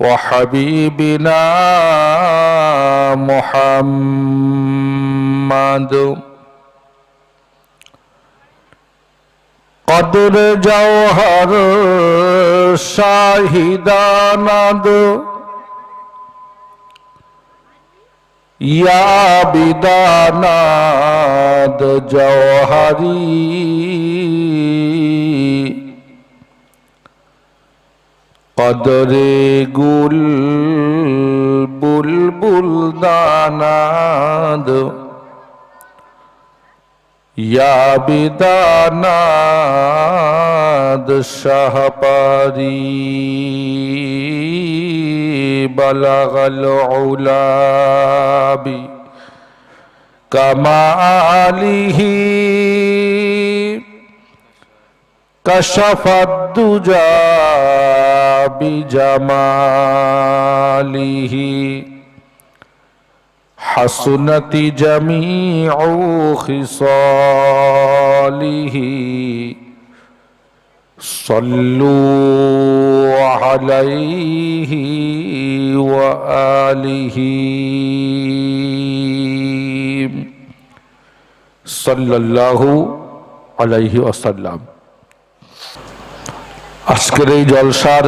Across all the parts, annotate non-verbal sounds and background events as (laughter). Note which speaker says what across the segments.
Speaker 1: وحبيبنا محمد قدر جوهر شاهداند یا بداناد جوهری কদরে গুল বুলবুল দানাদ ইয়াবিদানাদ শাহপারি বলাগল উলাবি কমালিহী كشف الدجى بجماله حسنت جميع خصاله. صلوا عليه وآله. صلى الله عليه وسلم. আজকের এই জলসার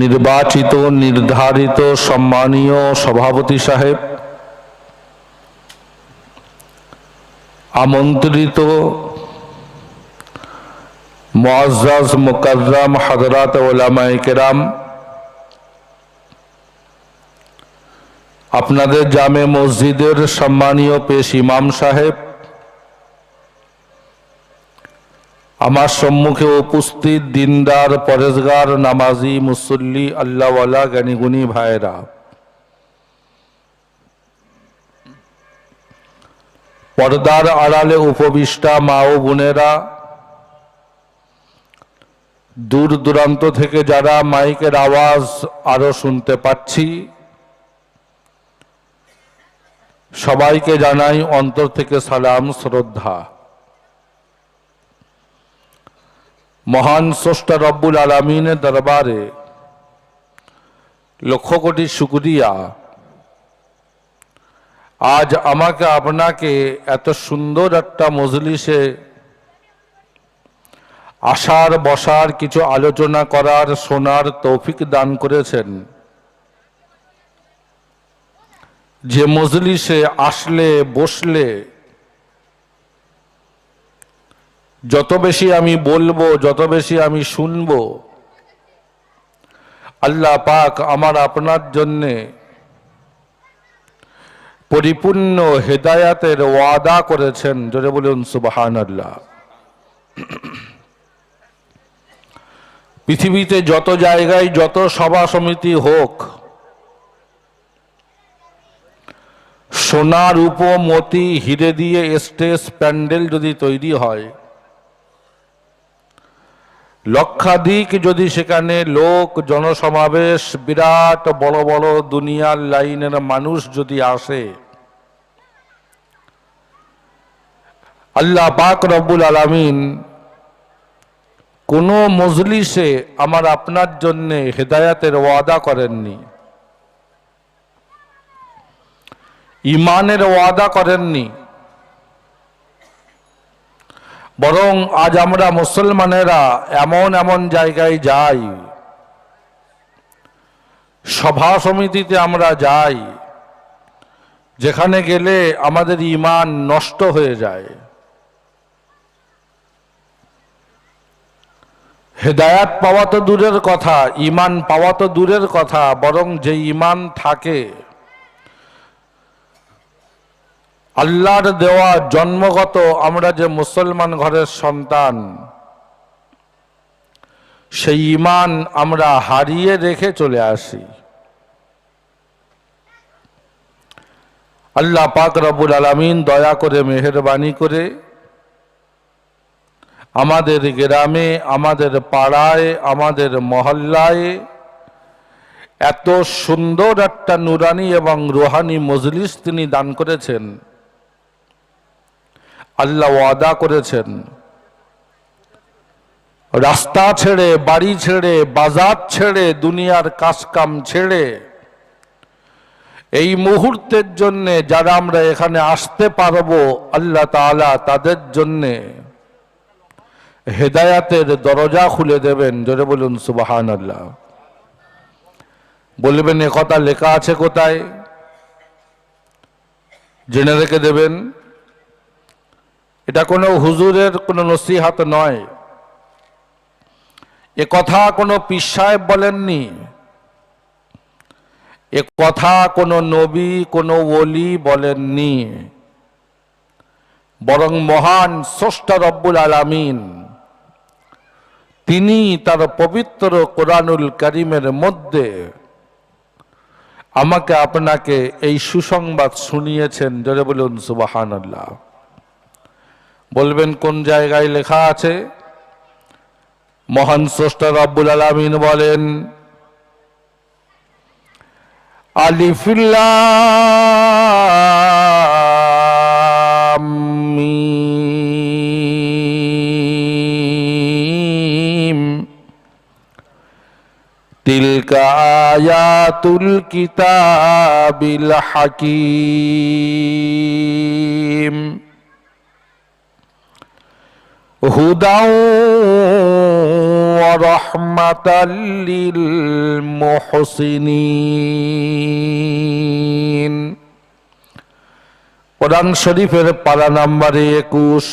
Speaker 1: নির্বাচিত, নির্ধারিত, সম্মানীয় সভাপতি সাহেব, আমন্ত্রিত মুআজ্জাজ মুকাররাম হযরত ওলামায়ে কেরাম, আপনাদের জামে মসজিদের সম্মানীয় পেশ ইমাম সাহেব আমার সম্মুখে উপস্থিত দিনদার, পরেজগার, নামাজি, মুসল্লি, আল্লাহওয়ালা, জ্ঞানীগুণী ভাইরা পর্দার আড়ালে উপবিষ্টা মা ও বোনেরা, দূর দূরান্ত থেকে যারা মাইকের আওয়াজ আরও শুনতে পাচ্ছি, সবাইকে জানাই অন্তর থেকে সালাম, শ্রদ্ধা। মহান স্রষ্টা রব্বুল আলমিনের দরবারে লক্ষ কোটি শুক্রিয়া। আজ আমাকে আপনাকে এত সুন্দর একটা মজলিসে আসার, বসার, কিছু আলোচনা করার, শোনার তৌফিক দান করেছেন। যে মজলিসে আসলে, বসলে যত বেশি আমি বলব, যত বেশি আমি শুনব, আল্লাহ পাক আমার আপনার জন্যে পরিপূর্ণ হেদায়াতের ওয়াদা করেছেন। জোরে বলুন সুবাহান আল্লাহ পৃথিবীতে যত জায়গায় যত সভা সমিতি হোক, সোনার উপ মতি হিরে দিয়ে স্টেজ প্যান্ডেল যদি তৈরি হয় লক্ষাধিক যদি সেখানে লোক, জনসমাবেশ, বিরাট, বড় বড় দুনিয়ার লাইনের মানুষ যদি আসে, আল্লাহ পাক রব্বুল আলামিন কোনো মজলিসে আমার আপনার জন্যে হেদায়াতের ওয়াদা করেননি। ইমানের ওয়াদা করেননি। বরং আজ আমরা মুসলমানেরা এমন এমন জায়গায় যাই। সভা সমিতিতে আমরা যাই, যেখানে গেলে আমাদের ইমান নষ্ট হয়ে যায়। হেদায়াত পাওয়া তো দূরের কথা ইমান পাওয়া তো দূরের কথা, বরং যে ইমান থাকে আল্লাহর দেওয়া জন্মগত আমরা যে মুসলমান ঘরের সন্তান, সেই ইমান আমরা হারিয়ে রেখে চলে আসি। আল্লাহ পাক রবুল আলমিন দয়া করে, মেহরবানি করে আমাদের গ্রামে, আমাদের পাড়ায়, আমাদের মহল্লায় এত সুন্দর একটা নুরানি এবং রোহানি মজলিস তিনি দান করেছেন। আল্লাহ ওয়াদা করেছেন। রাস্তা ছেড়ে, বাড়ি ছেড়ে, বাজার ছেড়ে, দুনিয়ার কাজকাম ছেড়ে, এই মুহূর্তের জন্যে যারা আমরা এখানে আসতে পারব, আল্লাহ তাআলা তাদের জন্যে হেদায়াতের দরজা খুলে দেবেন। জোরে বলুন সুবাহান আল্লাহ বলবেন কথা লেখা আছে কোথায়? জেনে রেখে দেবেন। এটা কোনো হুজুরের কোনো নসিহাত নয়। এ কথা কোনো পীর সাহেব বলেননি। এ কথা কোনো নবী, কোনো ওলি বলেননি। বরং মহান স্রষ্টা রব্বুল আলামিন, তিনি তার পবিত্র কোরআনুল করিমের মধ্যে আমাকে আপনাকে এই সুসংবাদ শুনিয়েছেন। জোরে বলুন সুবাহান আল্লাহ বলবেন কোন জায়গায় লেখা আছে মহান স্রষ্টা রব্বুল আলমিন বলেন আলিফিল্লাম تلك آيات الكتاب الحكيم هدى ورحمة للمحسنين কোরআন শরীফের পারা নাম্বারে একুশ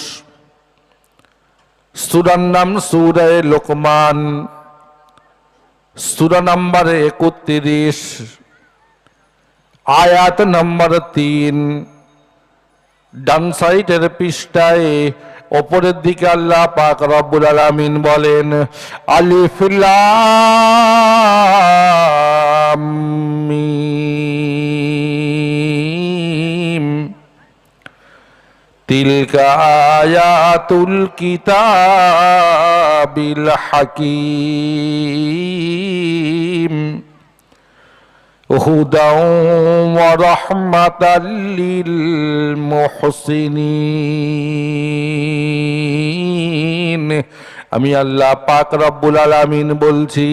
Speaker 1: সুরার নাম সুরায় লোকমান সুরা নাম্বার একত্রিশ আয়াত নাম্বার তিন ডান সাইডের পৃষ্ঠায় ওপরের দিকে আল্লাহ পাক রব্বুল আলামিন বলেন আলিফ লাম মিম تلك آيات الكتاب الحكيم هدى ورحمة للمحسنين আমি আল্লাহ পাক রব্বুল আলামিন বলছি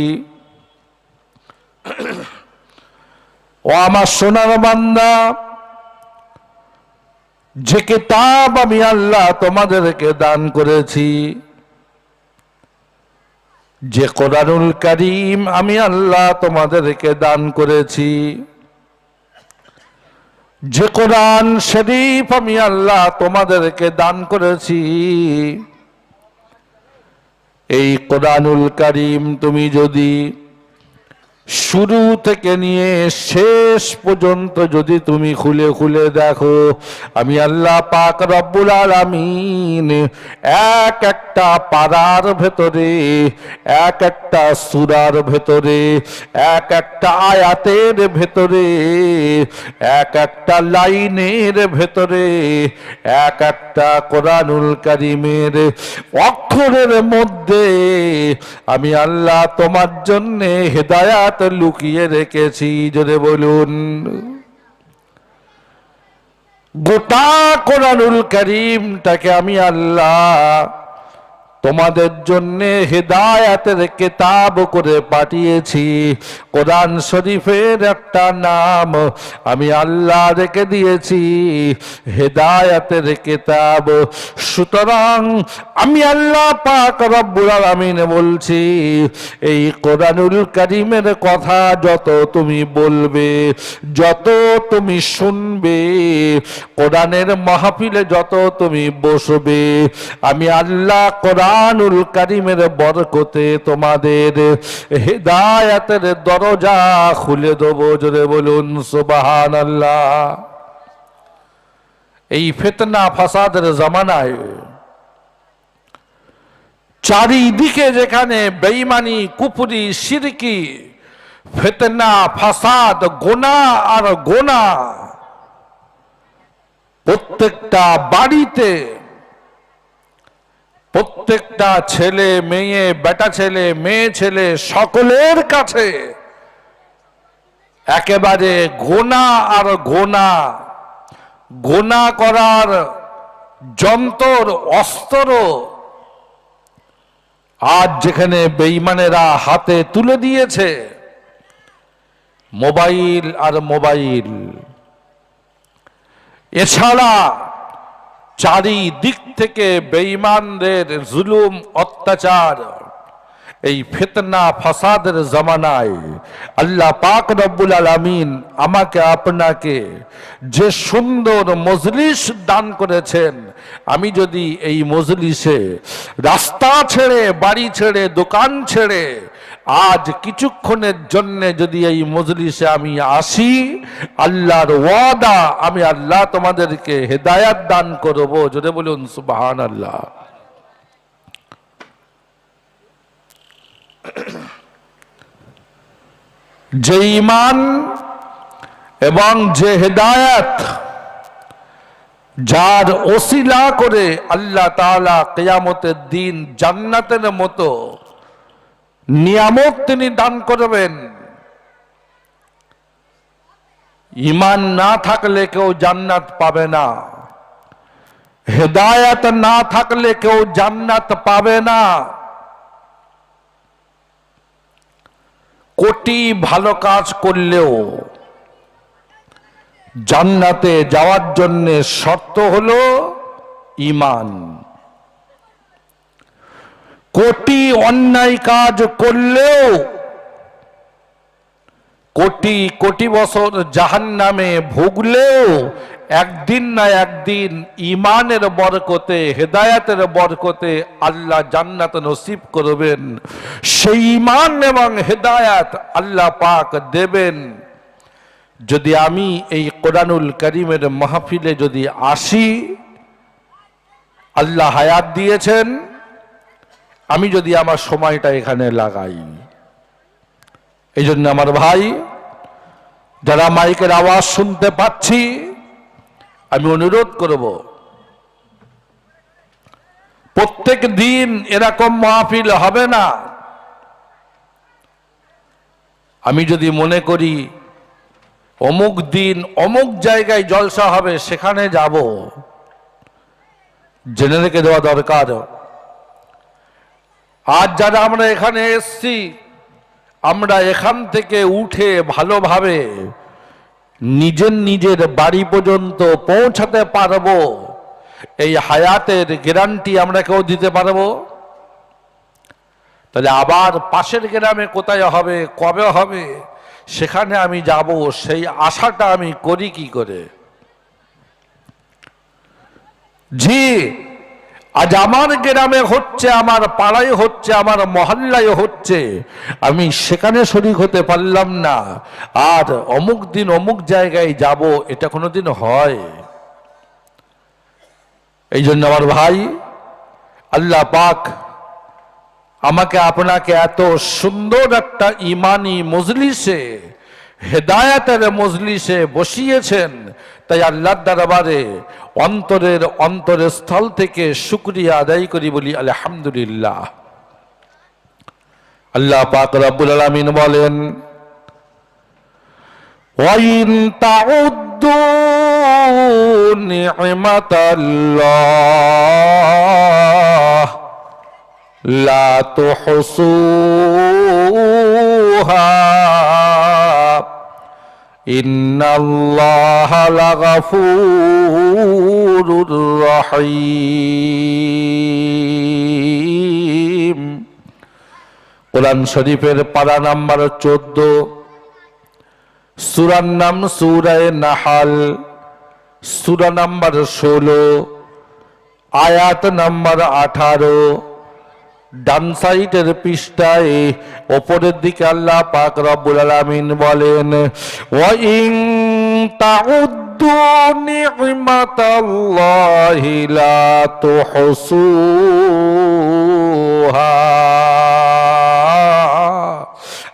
Speaker 1: ও আমার সোনার বান্দা যে কিতাব আমি আল্লাহ তোমাদেরকে দান করেছি যে কোরআনুল করিম আমি আল্লাহ তোমাদেরকে দান করেছি। যে কোরআন শরীফ আমি আল্লাহ তোমাদেরকে দান করেছি। এই কোরআনুল করিম তুমি যদি শুরু থেকে নিয়ে শেষ পর্যন্ত যদি তুমি খুলে খুলে দেখো, আমি আল্লাহ পাক রব্বুল আলামিন এক একটা পাড়ার ভেতরে, এক একটা সুরার ভেতরে, এক একটা আয়াতের ভেতরে, এক একটা লাইনের ভেতরে, এক একটা কোরআনুল কারিমের অক্ষরের মধ্যে আমি আল্লাহ তোমার জন্যে হেদায়াত লুকিয়ে রেখেছি জোরে বলুন। গোটা কোরআনুল করিমটাকে আমি আল্লাহ তোমাদের জন্য হেদায়াতের কেতাব করে পাঠিয়েছি। কোরআন শরীফের একটা নাম আমি আল্লাহ রেখে দিয়েছি। হেদায়াতের কেতাব। সুতরাং আমি আল্লাহ পাক রব্বুল আলামিন বলছি, এই কোরআনুল করিমের কথা যত তুমি বলবে, যত তুমি শুনবে, কোরআনের মাহফিলে যত তুমি বসবে, আমি আল্লাহ কোরআনুল করিমের বরকতে তোমাদের হেদায়াতের দরজা খুলে দেবো, জোরে বলুন সুবাহান আল্লাহ এই ফেতনা ফাসাদের জামানায় চারিদিকে যেখানে বেইমানি কুপুরি সিরকি, ফেতনা, ফাসাদ, গোনা আর গোনা প্রত্যেকটা বাড়িতে প্রত্যেকটা ছেলে, মেয়ে, বেটা ছেলে, মেয়ে ছেলে সকলের কাছে একেবারে গোনা আর গোনা গোনা করার যন্তর অস্ত্র আজ যেখানে বেইমানেরা হাতে তুলে দিয়েছে, মোবাইল আর মোবাইল। এছাড়া চারিদিক থেকে বেঈমানদের জুলুম, অত্যাচার। এই ফিতনা, ফাসাদের জামানায় আল্লাহ পাক রব্বুল আলামিন আমাকে, আপনাকে যে সুন্দর মজলিস দান করেছেন, আমি যদি এই মজলিসে রাস্তা ছেড়ে, বাড়ি ছেড়ে, দোকান ছেড়ে আজ কিছুক্ষণের জন্য যদি এই মজলিসে আমি আসি, আল্লাহর ওয়াদা, আমি আল্লাহ তোমাদেরকে হেদায়াত দান করব। যদি বলুন সুবাহান আল্লাহ (clears throat) যে ইমান এবং যে হেদায়াত, যার ওসিলা করে আল্লাহ তাআলা কেয়ামতের দিন জান্নাতের মতো নিয়ামত তিনি দান করবেন। ইমান না থাকলে কেউ জান্নাত পাবে না। হেদায়াত না থাকলে কেউ জান্নাত পাবে না। কোটি ভালো কাজ করলেও জান্নাতে যাওয়ার জন্য শর্ত হলো ইমান। কোটি অন্যায় কাজ করলেও কোটি কোটি বছর জাহান নামে ভুগলেও একদিন না একদিন ইমানের বরকতে, হেদায়াতের বরকতে আল্লাহ জান্নাত নসিব করবেন। সেই ইমান এবং হেদায়াত আল্লাহ পাক দেবেন। যদি আমি এই কোরআনুল করিমের মাহফিলে যদি আসি, আল্লাহ হায়াত দিয়েছেন। আমি যদি আমার সময়টা এখানে লাগাই এই জন্য আমার ভাই, যারা মাইকের আওয়াজ শুনতে পাচ্ছি, আমি অনুরোধ করব প্রত্যেক দিন এরকম মাহফিল হবে না। আমি যদি মনে করি, অমুক দিন অমুক জায়গায় জলসা হবে, সেখানে যাব। জেনে রেখে দেওয়া দরকার। আজ যারা আমরা এখানে এসছি, আমরা এখান থেকে উঠে ভালোভাবে নিজের নিজের বাড়ি পর্যন্ত পৌঁছাতে পারব। এই হায়াতের গ্যারান্টি আমরা কেউ দিতে পারব? তাহলে আবার পাশের গ্রামে কোথায় হবে, কবে হবে, সেখানে আমি যাব, সেই আশাটা আমি করি কি করে? জি আজ আমার গ্রামে হচ্ছে, আমার পাড়ায় হচ্ছে, আমার মহল্লায় হচ্ছে। আমি সেখানে শরিক হতে পারলাম না। আর অমুক দিন অমুক জায়গায় যাব, এটা কোনোদিন হয়। এই জন্য আমার ভাই, আল্লাহ পাক আমাকে আপনাকে এত সুন্দর একটা ইমানি মজলিসে হেদায়াতের মজলিসে বসিয়েছেন। তাই আল্লাহ দরবারে অন্তরের অন্তরের স্থল থেকে শুক্রিয়া আদায় করি বলি, আলহামদুলিল্লাহ। আল্লাহ পাক রাব্বুল আলামিন বলেন, ওয়াইন তাউদ্দু নি'মাতাল্লাহ, লা তুহসুহা। إن الله لغفور رحيم কোরআন শরীফের পারা নাম্বার চোদ্দ সুরার নাম সুরায় নাহাল সুরা নাম্বার ষোলো আয়াত নাম্বার আঠারো ডান সাইডের পৃষ্ঠায়, ওপরের দিকে আল্লাহ পাক রব্বুল আলামিন বলেন, ওয়াইন তাউদ্দু নি'মাতাল্লাহি লা তুহসুহা।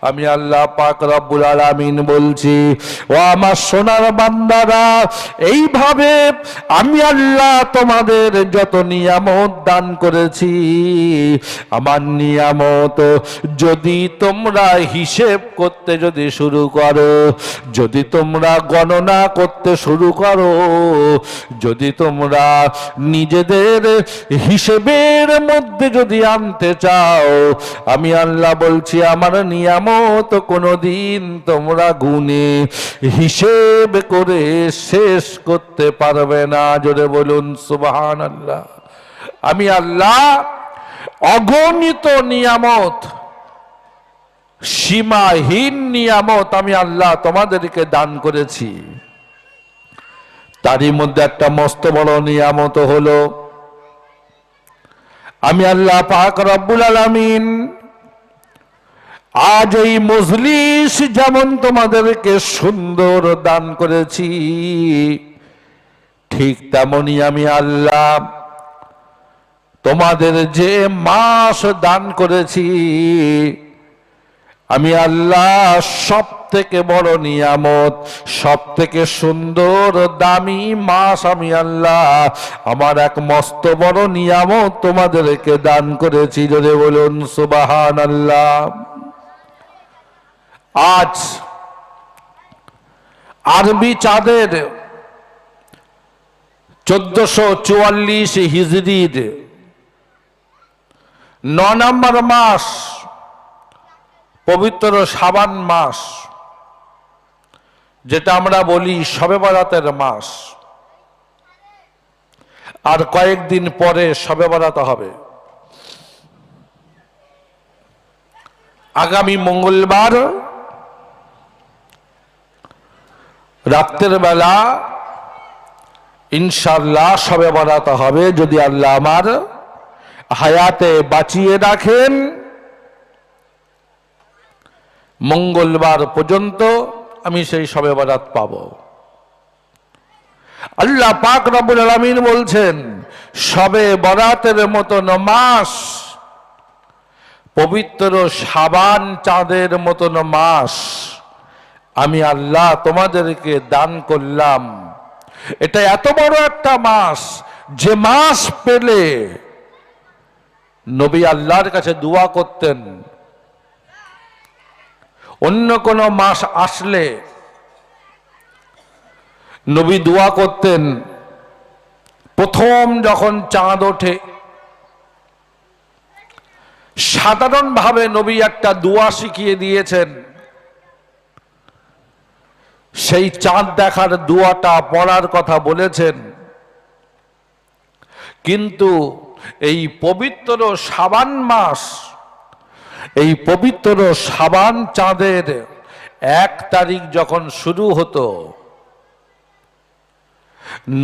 Speaker 1: আমি আল্লাহ পাক রব্বুল আলামিন বলছি, ও আমার সোনার বান্দারা, এইভাবে আমি আল্লাহ তোমাদের যত নিয়ামত দান করেছি, আমার নিয়ামত যদি তোমরা হিসেব করতে যদি শুরু করো, যদি তোমরা গণনা করতে শুরু করো, যদি তোমরা নিজেদের হিসেবের মধ্যে যদি আনতে চাও, আমি আল্লাহ বলছি, আমার নিয়ামত কোনোদিন তোমরা গুনে হিসেব করে শেষ করতে পারবে না। জোরে বলুন সুবাহান আল্লাহ আমি আল্লাহ অগণিত নিয়ামত, সীমাহীন নিয়ামত আমি আল্লাহ তোমাদেরকে দান করেছি। তারই মধ্যে একটা মস্ত বড় নিয়ামত হলো, আমি আল্লাহ পাক রব্বুল আলামিন আজ এই মজলিস যেমন তোমাদেরকে সুন্দর দান করেছি, ঠিক তেমনি আমি আল্লাহ তোমাদের যে মাস দান করেছি, আমি আল্লাহ সব থেকে বড় নিয়ামত সব থেকে সুন্দর দামি মাস আমি আল্লাহ আমার এক মস্ত বড় নিয়ামত তোমাদেরকে দান করেছি। যদি বলুন সুবাহান আল্লাহ আজ আরবি চাঁদের চোদ্দশো চুয়াল্লিশ হিজড়ির ন নম্বর মাস, পবিত্র সাবান মাস, যেটা আমরা বলি সবে বরাতের মাস। আর কয়েকদিন পরে সবে বরাত হবে। আগামী মঙ্গলবার রাত্রের বেলা ইনশাল্লাহ সবে বরাত হবে, যদি আল্লাহ আমার হায়াতে বাঁচিয়ে রাখেন। মঙ্গলবার পর্যন্ত আমি সেই সবে বরাত পাব। আল্লাহ পাক রবুল আলামিন বলছেন, সবে বরাতের মতন মাস, পবিত্র সাবান চাঁদের মতন মাস। আমি আল্লাহ তোমাদেরকে দান করলাম। এটা এত বড় একটা মাস, যে মাস পেলে নবী আল্লাহর কাছে দোয়া করতেন। অন্য কোন মাস আসলে নবী দোয়া করতেন। প্রথম যখন চাঁদ ওঠে, সাধারণভাবে নবী একটা দোয়া শিখিয়ে দিয়েছেন। সেই চাঁদ দেখার দুয়াটা পড়ার কথা বলেছেন। কিন্তু এই পবিত্র সাবান মাস, এই পবিত্র সাবান চাঁদের এক তারিখ যখন শুরু হতো,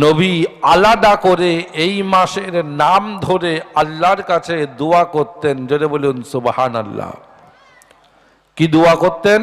Speaker 1: নবী আলাদা করে এই মাসের নাম ধরে আল্লাহর কাছে দোয়া করতেন। যেটা বলুন সুবাহান আল্লাহ কি দোয়া করতেন?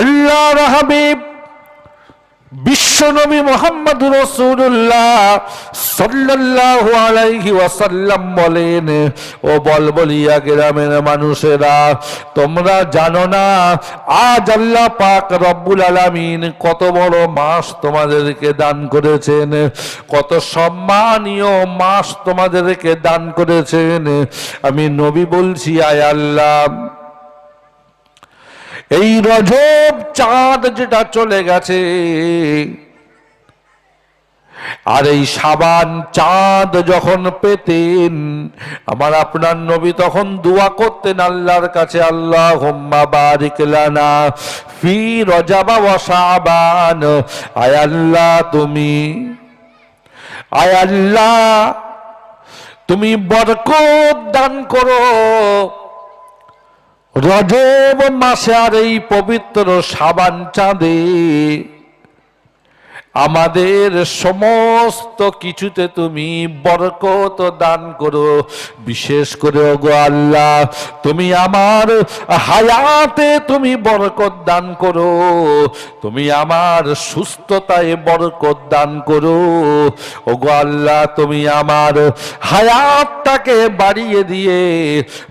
Speaker 1: আল্লাহর হাবিব, বিশ্বনবী মোহাম্মদ রসুল্লাহ সাল্লাল্লাহু আলাইহি ওয়াসাল্লাম বলেন, ও বল বলিয়া গ্রামের মানুষেরা, তোমরা জানো না, আজ আল্লাহ পাক রব্বুল আলামিন কত বড় মাস তোমাদেরকে দান করেছেন, কত সম্মানীয় মাস তোমাদেরকে দান করেছেন। আমি নবী বলছি, আয় আল্লাহ এই রজব চাঁদ যেটা চলে গেছে, আর এই সাবান চাঁদ যখন পেতেন, আমার আপনার নবী তখন দোয়া করতেন, আল্লাহর কাছে আল্লাহ হোম্মা বারিক লানা ফি রজাবা ওয়া সাবান আয় আল্লাহ, তুমি, আয় আল্লাহ, তুমি বরকত দান করো। রজব মাসে আর এই পবিত্র সাবান চাঁদে। আমাদের সমস্ত কিছুতে তুমি বরকত দান করো। বিশেষ করে ওগো আল্লাহ, তুমি আমার হায়াতে তুমি বরকত দান করো। তুমি আমার সুস্থতায় বরকত দান করো। ওগো আল্লাহ, তুমি আমার হায়াতটাকে বাড়িয়ে দিয়ে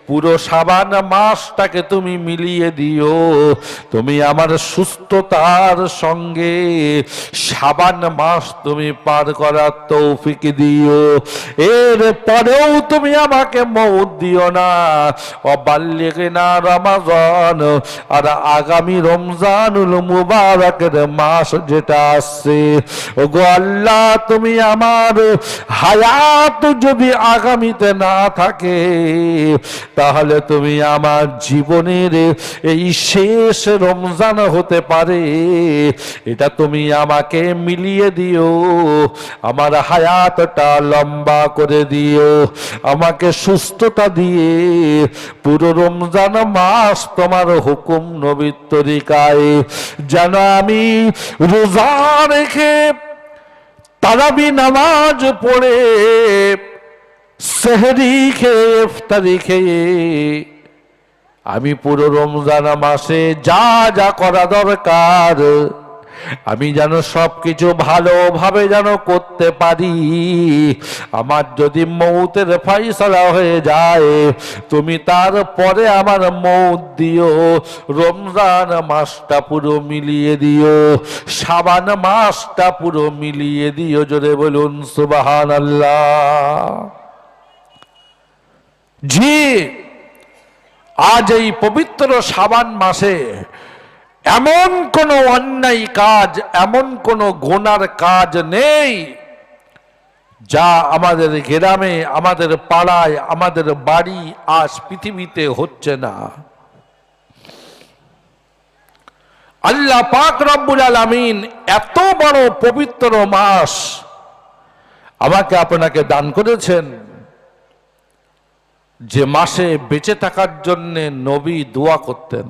Speaker 1: পুরো সাবান মাসটাকে তুমি মিলিয়ে দিও। তুমি আমার সুস্থতার সঙ্গে সাবান মাস তুমি পার করার তৌফিক দিও। এর পরেও তুমি আমাকে মৌত দিও না। অবাল্যকে না রমাজন আর আগামী রমজানুল মুবারকের মাস যেটা আসছে, ওগো আল্লাহ তুমি আমার হায়াত যদি আগামীতে না থাকে তাহলে তুমি আমার জীবনের এই শেষ রমজান হতে পারে। এটা তুমি আমাকে মিলিয়ে দিও, আমার হায়াতটা লম্বা করে দিও, আমাকে সুস্থতা দিয়ে পুরো রমজান মাস তোমার হুকুম নবীর তরিকায়, যেন আমি রোজা রেখে তারাবি নামাজ পড়ে সেহরি খেয়ে, ইফতারি খেয়ে। আমি পুরো রমজান মাসে যা যা করা দরকার, আমি যেন সব কিছু ভালোভাবে যেন করতে পারি। আমার যদি মৌতের ফাইসলা হয়ে যায়, তুমি তারপরে আমার মৌত দিও। রমজান মাসটা পুরো মিলিয়ে দিও, সাবান মাসটা পুরো মিলিয়ে দিও। জোরে বলুন সুবাহান আল্লাহ জি, আজ এই পবিত্র সাবান মাসে এমন কোনো অন্যায় কাজ, এমন কোনো গোনার কাজ নেই যা আমাদের গ্রামে, আমাদের পাড়ায়, আমাদের বাড়ি আজ পৃথিবীতে হচ্ছে না। আল্লাহ পাক রব্বুল আলামিন এত বড় পবিত্র মাস আমাকে আপনাকে দান করেছেন। যে মাসে বেঁচে থাকার জন্যে নবী দোয়া করতেন।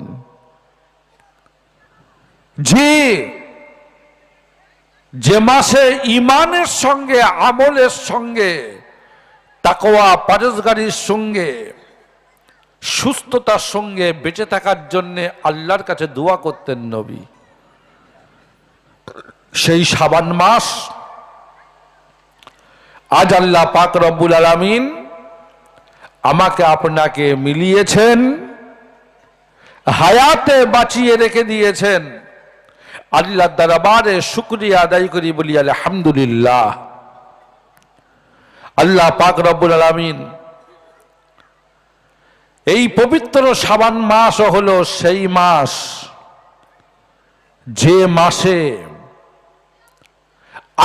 Speaker 1: যে যে মাসে ইমানের সঙ্গে, আমলের সঙ্গে, তাকওয়া পারসগারির সঙ্গে, সুস্থতার সঙ্গে বেঁচে থাকার জন্যে আল্লাহর কাছে দোয়া করতেন নবী। সেই সাবান মাস, আজ আল্লাহ পাক রব্বুল আলামিন আমাকে আপনাকে মিলিয়েছেন, হায়াতে বাঁচিয়ে রেখে দিয়েছেন। আল্লাহ দরবারে শুক্রিয়া আদায় করি বলি, আলহামদুলিল্লাহ। আল্লাহ পাক রব্বুল আলামিন এই পবিত্র সাবান মাস হলো সেই মাস, যে মাসে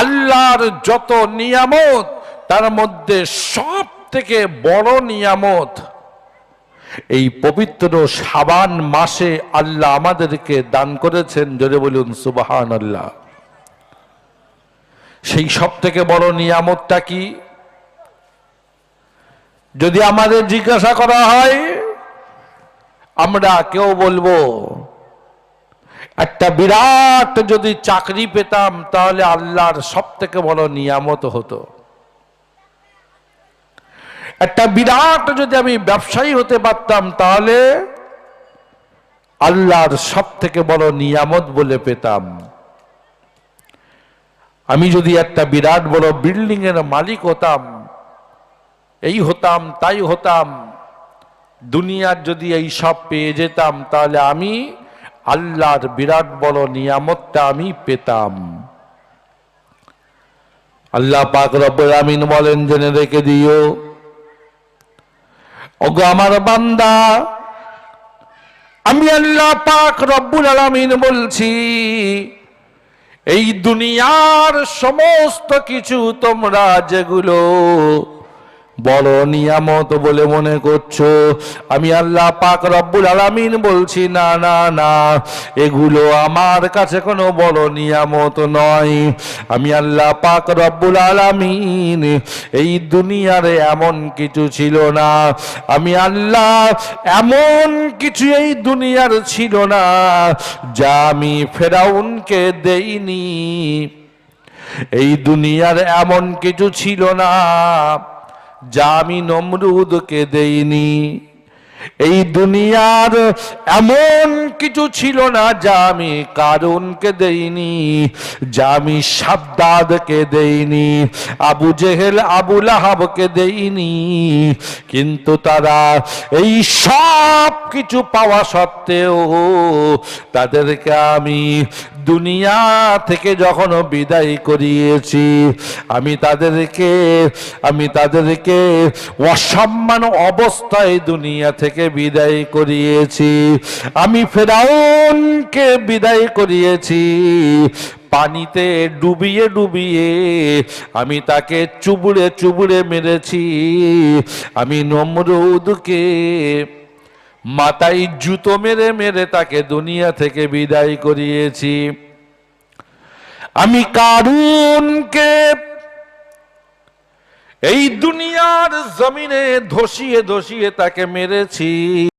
Speaker 1: আল্লাহর যত নিয়ামত, তার মধ্যে সব থেকে বড় নিয়ামত, এই পবিত্র সাবান মাসে আল্লাহ আমাদেরকে দান করেছেন, জোরে বলুন সুবাহান আল্লাহ সেই সব থেকে বড় নিয়ামতটা কি? যদি আমাদের জিজ্ঞাসা করা হয়, আমরা কেউ বলব, একটা বিরাট যদি চাকরি পেতাম, তাহলে আল্লাহর সব থেকে বড় নিয়ামত হতো। একটা বিরাট যদি আমি ব্যবসায়ী হতে পারতাম, তাহলে আল্লাহর সব থেকে বড় নিয়ামত বলে পেতাম। আমি যদি একটা বিরাট বড় বিল্ডিং এর মালিক হতাম, এই হতাম, তাই হতাম, দুনিয়ার যদি এই সব পেয়ে যেতাম, তাহলে আমি আল্লাহর বিরাট বড় নিয়ামতটা আমি পেতাম। আল্লাহ পাক রব্বুল আমিন বলেন, জেনে রেখে দিও ওগো আমার বান্দা, আমি আল্লাহ পাক রব্বুল আলামিন বলছি, এই দুনিয়ার সমস্ত কিছু তোমরা যেগুলো বড় নিয়ামত বলে মনে করছ? আমি আল্লাহ পাক রব্বুল আলামিন বলছি, না না না। এগুলো আমার কাছে কোনো বড় নিয়ামত নয়। আমি আল্লাহ পাক রব্বুল আলামিন এই দুনিয়ার এমন কিছু ছিল না। আমি আল্লাহ এমন কিছু এই দুনিয়ার ছিল না, যা আমি ফেরাউনকে দেইনি। এই দুনিয়ার এমন কিছু ছিল না। যা আমি নমরুদকে দেইনি। এই দুনিয়ার এমন কিছু ছিল না যা আমি কারণকে দেইনি, যা আমি সাদ্দাদকে দেইনি, আবু জেহেল, আবু লাহাবকে দেইনি। কিন্তু তারা এই সব কিছু পাওয়া সত্ত্বেও তাদেরকে আমি দুনিয়া থেকে যখন বিদায় করিয়েছি, আমি তাদেরকে আমি তাদেরকে অসম্মান অবস্থায় দুনিয়া থেকে বিদায় করিয়েছি। আমি ফেরাউনকে বিদায় করিয়েছি। পানিতে ডুবিয়ে ডুবিয়ে আমি তাকে চুবুড়ে চুবুড়ে মেরেছি। আমি নমরুদকে মাথায় জুতো মেরে মেরে তাকে দুনিয়া থেকে বিদায় করিয়েছি। আমি কারুনকে এই দুনিয়ার জমিনে ধসিয়ে ধসিয়ে তাকে মেরেছি।